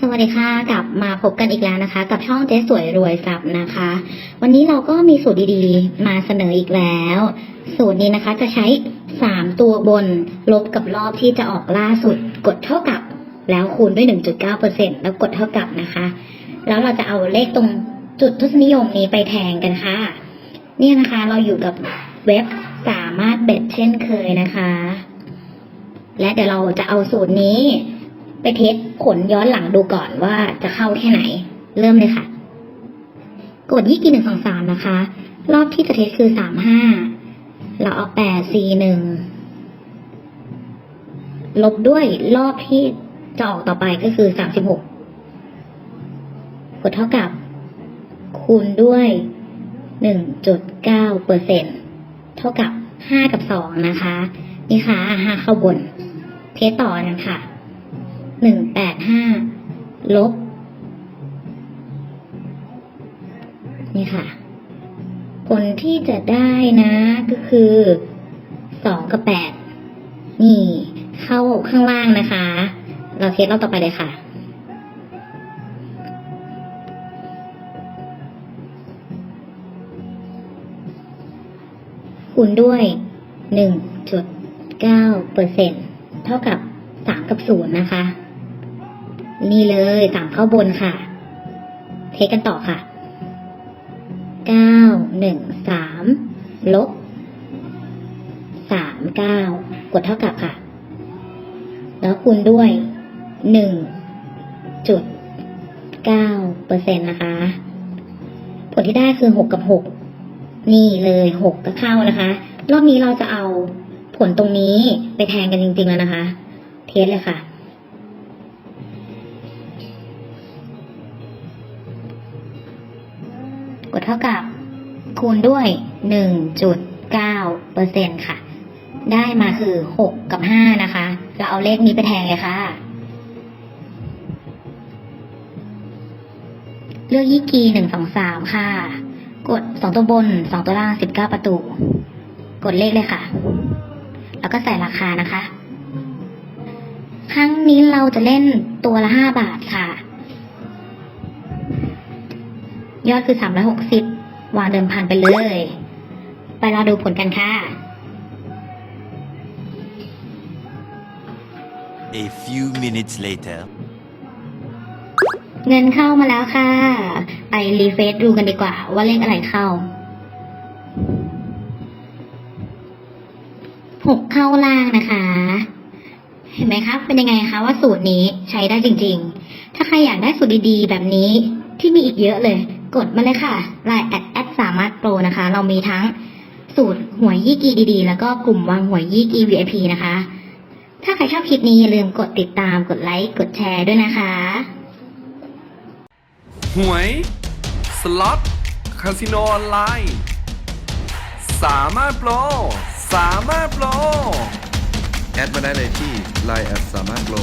สวัสดีค่ะ กลับมาพบกันอีกแล้วนะคะ กับช่องเจ๊สวยรวยทรัพย์นะคะ วันนี้เราก็มีสูตรดีๆ มาเสนออีกแล้ว สูตรนี้นะคะจะใช้ 3 ตัวบนลบกับรอบที่จะออกล่าสุด กดเท่ากับ แล้วคูณด้วย 1.9%แล้วกดเท่ากับนะคะ แล้วเราจะเอาเลขตรงจุดทศนิยมนี้ไปแทงกันค่ะ เนี่ยนะคะเราอยู่กับเว็บสามารถเบ็ดเช่นเคยนะคะ และเดี๋ยวเราจะเอาสูตรนี้ ไปเทสผลย้อนหลังดูก่อนว่าจะเข้าแค่ไหน เริ่มเลยค่ะ กดยี่กี่หนึ่งสองสามนะคะ รอบที่จะเทสคือสามห้าเราเอาแปดสี่หนึ่งลบด้วยรอบที่จะออกต่อไปก็คือสามสิบหกกดเท่ากับ คูณด้วยหนึ่งจุดเก้าเปอร์เซ็นเท่ากับห้ากับสองนะคะ นี่ค่ะห้าเข้าบน เทสต่อกันค่ะ หนึ่งแปดห้าลบ นี่ค่ะ ผลที่จะได้นะก็คือสองกับแปดนี่ เข้าข้างล่างนะคะ เราเทสรอบต่อไปเลยค่ะคูณด้วยหนึ่งจุดเก้าเปอร์เซ็นเท่ากับสามกับศูนย์นะคะ นี่เลยสามเข้าบนค่ะ เทสกันต่อค่ะเก้าหนึ่งสามลบสามเก้ากดเท่ากับค่ะ แล้วคูณด้วยหนึ่งจุดเก้าเปอร์เซ็นต์นะคะ ผลที่ได้คือหกกับหกนี่เลยหกก็เข้านะคะ รอบนี้เราจะเอาผลตรงนี้ไปแทนกันจริงๆแล้วนะคะ เทสเลยค่ะ กดเท่ากับคูณด้วยหนึ่งจุดเก้าเปอร์เซ็นค่ะ ได้มาคือหกกับห้านะคะ เราเอาเลขนี้ไปแทนเลยค่ะ เลือกยี่กีหนึ่งสองสามค่ะ กดสองตัวบนสองตัวล่างสิบเก้าประตู กดเลขเลยค่ะ แล้วก็ใส่ราคานะคะ ครั้งนี้เราจะเล่นตัวละห้าบาทค่ะ ยอดคือสามร้อยหกสิบวางเดิมพันไปเลย ไปรอดูผลกันค่ะ A few minutes later. เงินเข้ามาแล้วค่ะ ไปรีเฟซดูกันดีกว่า ว่าเลขอะไรเข้าหกเข้าล่างนะคะ เห็นไหมครับ เป็นยังไงคะว่าสูตรนี้ใช้ได้จริง ๆ ถ้าใครอยากได้สูตรดีๆ แบบนี้ที่มีอีกเยอะเลย กดมาเลยค่ะไลน์แอดแอดสามารถโปรนะคะ เรามีทั้งสูตรหวยยี่กีดีๆ แล้วก็กลุ่มวางหวยยี่กี VIP นะคะ ถ้าใครชอบคลิปนี้อย่าลืมกดติดตามกดไลค์กดแชร์ด้วยนะคะ หวย สล็อต คาสิโนออนไลน์ สามารถโปร สามารถโปร แอดมาได้เลยที่ Line แอดสามารถโปร